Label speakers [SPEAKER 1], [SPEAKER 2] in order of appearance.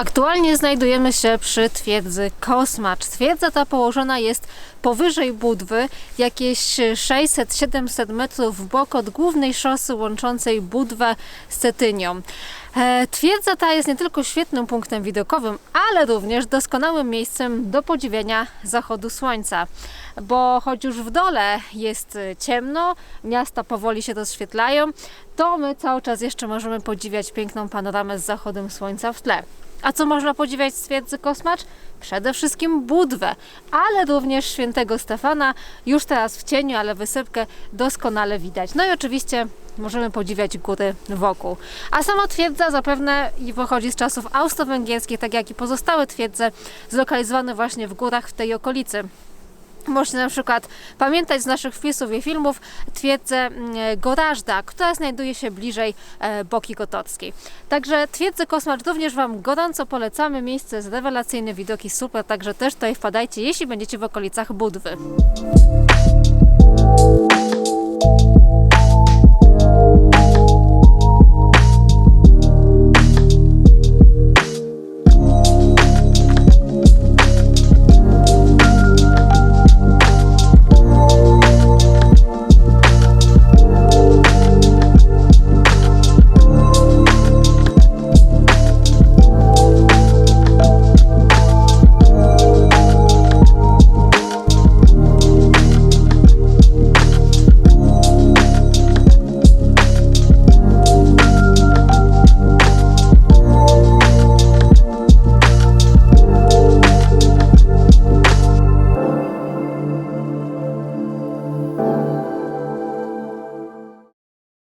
[SPEAKER 1] Aktualnie znajdujemy się przy twierdzy Kosmacz. Twierdza ta położona jest powyżej Budwy, jakieś 600-700 metrów w bok od głównej szosy łączącej Budwę z Cetynią. E, Twierdza ta jest nie tylko świetnym punktem widokowym, ale również doskonałym miejscem do podziwiania zachodu słońca. Bo choć już w dole jest ciemno, miasta powoli się rozświetlają, to my cały czas jeszcze możemy podziwiać piękną panoramę z zachodem słońca w tle. A co można podziwiać z twierdzy Kosmacz? Przede wszystkim Budwę, ale również świętego Stefana, już teraz w cieniu, ale wysypkę doskonale widać. No i oczywiście możemy podziwiać góry wokół. A sama twierdza zapewne pochodzi z czasów austro-węgierskich, tak jak i pozostałe twierdze zlokalizowane właśnie w górach w tej okolicy. Możecie na przykład pamiętać z naszych wpisów i filmów twierdzę mm, Gorażda, która znajduje się bliżej e, Boki Kotorskiej. Także twierdzę Kosmacz również Wam gorąco polecamy. Miejsce z rewelacyjne widoki, super, także też tutaj wpadajcie, jeśli będziecie w okolicach Budwy.